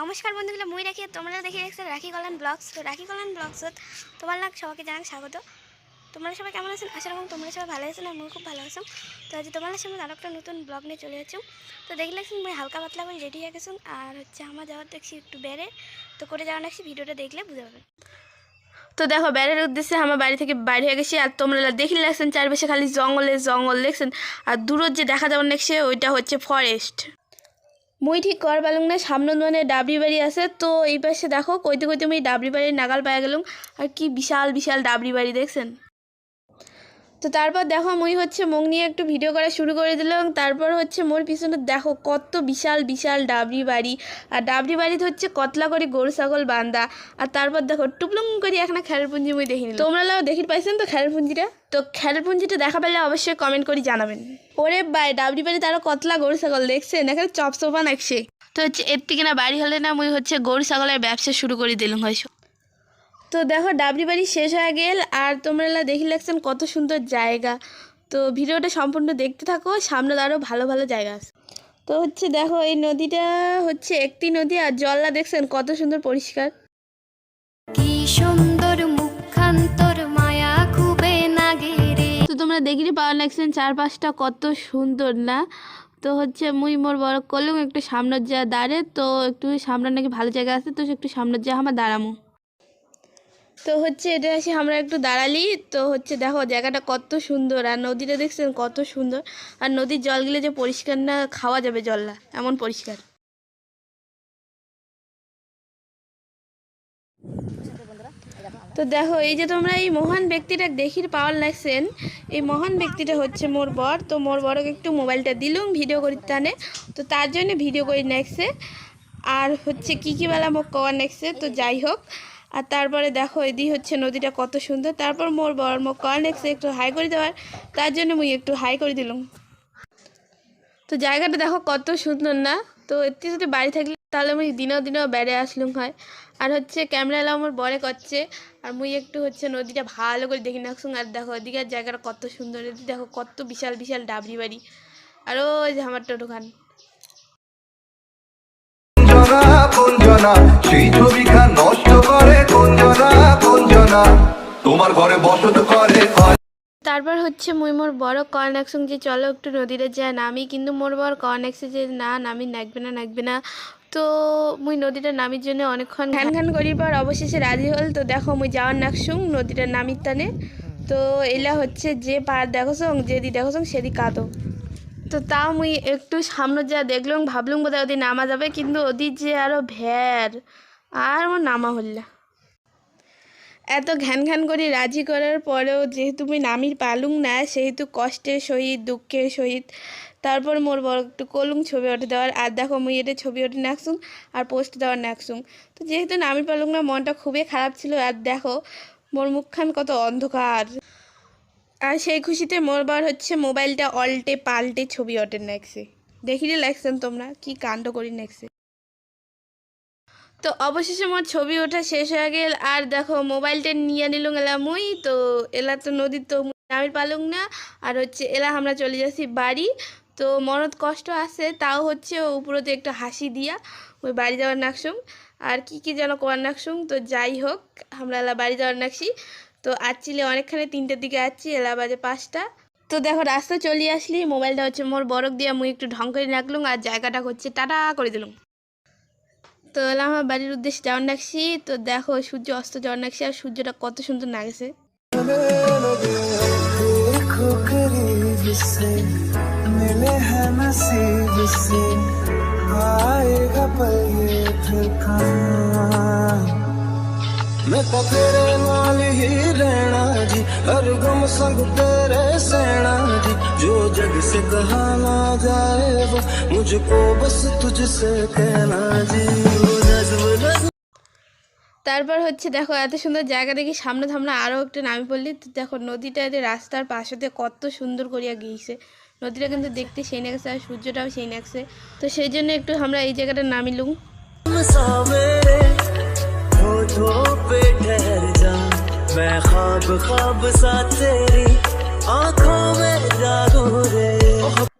নমস্কার বন্ধুগুলো, মুই রাখি, তোমরা দেখে দেখছ রাখি কল্যাণ ব্লগস। তো রাখি কল্যাণ ব্লগসত তোমার লাগ সবাইকে জানাক স্বাগত। তোমরা সবাই কেমন আছেন আশা রাখুন তোমরা সবাই ভালো আছেন আমি খুব ভালো আছো। তো আজ তোমার সামনে আরও একটা নতুন ব্লগ নিয়ে চলে যাচ্ছি। তো দেখলে মুই হালকা পাতলা করে রেডি হয়ে গেছি। আর হচ্ছে আমার যাওয়ার দেখছি একটু বেড়ে, তো করে যাওয়ার দেখছি ভিডিওটা দেখলে বুঝতে পারবেন তো দেখো, বেড়ের উদ্দেশ্যে আমার বাড়ি থেকে বাইরে হয়ে গেছি। আর তোমরা দেখি লাগছেন চারপাশে খালি জঙ্গলে জঙ্গল, দেখছেন? আর দূরের যে দেখা যাবার দেখছে ওইটা হচ্ছে ফরেস্ট মুই ঠিক কর পালুং না, সামনে মানে ডাবরি বাড়ি আছে, তো এই পাশে দেখো, কইতে কইতে আমি ডাবরি বাড়ির নাগাল পায়ে গেলাম। আর কি বিশাল বিশাল ডাবরি বাড়ি, দেখছেন? তো তারপর দেখো মুই হচ্ছে মুখ নিয়ে একটু ভিডিও করা শুরু করে দিলাম। তারপর হচ্ছে মোর পিছনে দেখো কত বিশাল বিশাল ডাবরি বাড়ি। আর ডাবরি বাড়িতে হচ্ছে কতলা করে গরু, ছাগল বান্দা। আর তারপর দেখো টুপলুং করে এখানে খেলার পুঞ্জি মুই দেখি তোমরা লাও দেখি পাইছেন তো খেলার পুঞ্জিটা তো খেলার পুঞ্জিটা দেখা পেলে অবশ্যই কমেন্ট করে জানাবেন। ওরে বাই ডাবরি বাড়িতে আরও কতলা গরু, ছাগল দেখছেন? এখানে চপ সোপা নাকছে তো হচ্ছে এর থেকে না বাড়ি হলে না মুই হচ্ছে গরু, ছাগলের ব্যবসা শুরু করে দিলাম হয়তো তো দেখো ডাবরি বাড়ি শেষ হয়ে গেল আর তোমরা দেখি লাগছেন কত সুন্দর জায়গা। তো ভিডিওটা সম্পূর্ণ দেখতে থাকো সামনে আরও ভালো ভালো জায়গা আছে। তো হচ্ছে দেখো এই নদীটা হচ্ছে একটি নদী আর জলটা দেখছেন কত সুন্দর পরিষ্কার। কি সুন্দর মুখান্তর মায়া খুবে নাগে রে। তো তোমরা দেখিতে পাওয়া লাগছেন চারপাশটা কত সুন্দর না? তো হচ্ছে মুই মোর বড় করলাম একটু সামনের যা দাঁড়ে তো একটু সামনে নাকি ভালো জায়গা আছে তো একটু সামনের যা আমার দাঁড়ামো। তো হচ্ছে এটা এসে আমরা একটু দাঁড়ালি। তো হচ্ছে দেখো জায়গাটা কত সুন্দর, আর নদীটা দেখছেন কত সুন্দর। আর নদীর জলগুলো যে পরিষ্কার না, খাওয়া যাবে জলটা, এমন পরিষ্কার। তো দেখো, এই যে তোমরা এই মহান ব্যক্তিটা দেখির পাওয়ার লাগছেন, এই মহান ব্যক্তিটা হচ্ছে মোর বর। তো মোর বড়কে একটু মোবাইলটা দিলুম, ভিডিও করি টানে তো তার জন্য ভিডিও করে নেকছে আর হচ্ছে কি কি বেলা মোক কওয়ার নেকছে তো যাই হোক। আর তারপরে দেখো এদি হচ্ছে নদীটা কত সুন্দর। তারপর মোর বর মোক কওয়ার নেকছে একটু হাই করে দেওয়ার, তার জন্য মুই একটু হাই করে দিলাম। তো জায়গাটা দেখো কত সুন্দর না? তো এতে যদি বাড়ি থাকলে তাহলে মুই দিনেও দিনেও বেড়ে আসলুম হয়। আর হচ্ছে ক্যামেরা এলাও আমার বরে করছে, আর মুই একটু হচ্ছে নদীটা ভালো করে দেখি নাকসুং আর দেখো ওদিকের জায়গাটা কত সুন্দর, এদিকে দেখো কত বিশাল বিশাল ডাবরি বাড়ি। আর ওই যে আমার টোটো খান। কুঞ্জনা কুঞ্জনা সেই নষ্ট কুঞ্জনা তোমার ঘরে বসত করে তারপর হচ্ছে মুই মোর বড় কর্নাকসং যে চলো একটু নদীতে যায় নামি কিন্তু মোর বড় কর্নাকসে যে না নামি নাকবে না নাকবে না। তো মুই নদীটা নামির জন্য অনেকক্ষণ ঘ্যান ঘ্যান করির পর অবশেষে রাজি হল। তো দেখো মুই যাওয়ার নাকসুং নদীটা নামির টানে। তো এলা হচ্ছে যে পার দেখোসং যেদি দেখোসং সেদি কাঁদো। তো তাও মুই একটু সামনে যা দেখলাম ভাবলাম বোধহয় ওদি নামা যাবে। কিন্তু ওদি যে আরও ভ্যার আর আমার নামা হল্লা এত ঘ্যান ঘ্যান করে রাজি করার পরেও যেহেতু আমি নামির পালুং না, সেহেতু কষ্টের সহিত, দুঃখের সহিত তারপর মোর বড় একটু কলুং ছবি ওঠে দেওয়ার, আর দেখো মুই এটা ছবি ওঠে নাকসুং আর পোস্ট দেওয়ার নাকসুং। তো যেহেতু নামির পালুং না, মনটা খুবই খারাপ ছিল, আর দেখো মোর মুখখান কত অন্ধকার। আর সেই খুশিতে মোর বার হচ্ছে মোবাইলটা অল্টে পাল্টে ছবি ওঠে নেক্সে। দেখিলে লাগছেন তোমরা, কি কাণ্ড করি নেক্সে। তো অবশেষে আমার ছবি ওঠা শেষ হয়ে গেল। আর দেখো, মোবাইলটা নিয়ে নিলুম, এলা মুই, তো এলা তো নদীর তো আমি পালুম না। আর হচ্ছে এলা আমরা চলে যাচ্ছি বাড়ি। তো মনত কষ্ট আছে, তাও হচ্ছে ও উপরতে একটু হাসি দিয়া ওই বাড়ি যাওয়ার নাকসুম। আর কি কি যেন করার নাকসুম, তো যাই হোক, আমরা এলা বাড়ি যাওয়ার নাকছি তো আসছিলে অনেকখানে তিনটের দিকে আসছি এলা বাজে পাঁচটা। তো দেখো রাস্তা চলে আসলি, মোবাইলটা হচ্ছে মোর বরফ দিয়া মুই একটু ঢং করে রাখলুম আর জায়গাটা হচ্ছে টাটা করে দিলুম। তো এলাম আমার বাড়ির উদ্দেশ্যে যাওয়ার ডাকছি তো দেখো, সূর্য অস্ত যাওয়ার ডাকছি আর সূর্যটা কত সুন্দর লাগছে ਮੈਂ ਤਾਂ ਤੇਰੇ ਨਾਲ ਹੀ ਰਹਿਣਾ ਜੀ ਹਰ ਗਮ ਸੰਗ ਤੇਰੇ ਸਹਿਣਾ ਜੀ ਜੋ ਜਗ ਸੇ ਕਹਾ ਨਾ ਜਾਏ ਵੋ ਬਸ ਤੁਝ ਸੇ ਕਹਿਣਾ ਜੀ ਨਜ਼ਮ তারপর হচ্ছে দেখো এত সুন্দর জায়গা দেখি সামনে থামনা আরও একটা নামি পড়লি। তো দেখো নদীটা রাস্তার পাশে দিয়ে কত সুন্দর করিয়া গিয়েছে। নদীটা কিন্তু দেখতে সেই নাকছে আর সূর্যটাও সেই নাকছে তো সেই জন্য একটু আমরা এই জায়গাটা নামিলুম होठों पे ठहर जा मैं ख्वाब ख्वाब सा तेरी आंखों में जागू रे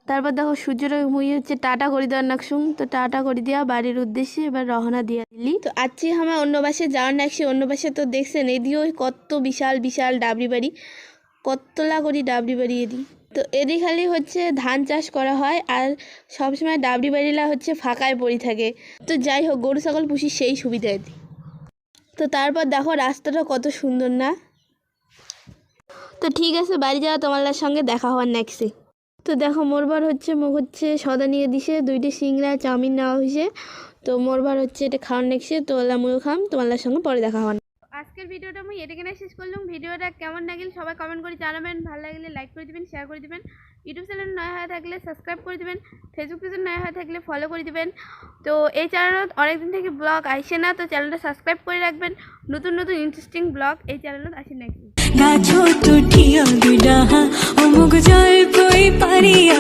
তার তারপর দেখো সূর্যর মুই হচ্ছে টাটা করে দেওয়ার নাকসুং তো টাটা করে দেওয়া বাড়ির উদ্দেশ্যে এবার রওনা দিয়া দিলি তো আজকে আমার অন্য বাসে যাওয়ার নাকছি অন্য বাসে তো দেখছেন এদিকেও কত বিশাল বিশাল ডাবরি বাড়ি কতলা করি ডাবরি বাড়ি এদি তো এদি খালি হচ্ছে ধান চাষ করা হয় আর সবসময় ডাবরি বাড়িলা হচ্ছে ফাঁকায় পড়ে থাকে তো যাই হোক গরু ছাগল পুষি সেই সুবিধা এদি তো তারপর দেখো রাস্তাটা কত সুন্দর না? তো ঠিক আছে, বাড়ি যাওয়া তোমার সঙ্গে দেখা হওয়ার নেক্সে তো দেখো মোরবার হচ্ছে, মুখ হচ্ছে সদা নিয়ে দিছে, দুইটি সিংড়া, চাউমিন নেওয়া হয়েছে তো মোরবার হচ্ছে এটা খাওয়ার নেক্সে তো ওলা মুখাম তোমার সঙ্গে পরে দেখা হওয়ার আজকের ভিডিওটা আমি এটাকে শেষ করলাম। ভিডিওটা কেমন লাগিল সবাই কমেন্ট করে জানাবেন। ভালো লাগলে লাইক করে দিবেন শেয়ার করে দিবেন। ইউটিউব চ্যানেল নয় হয়ে থাকলে সাবস্ক্রাইব করে দিবেন। ফেসবুক পেজ নয় হয়ে থাকলে ফলো করে দিবেন। তো এই চ্যানেলত অনেকদিন থেকে ব্লগ আসে না, তো চ্যানেলটা সাবস্ক্রাইব করে রাখবেন। নতুন নতুন ইন্টারেস্টিং ব্লগ এই চ্যানেলত আসে নাকি? গাছো তুঠিয়া বিডাহা অমুক জল কই পারিয়া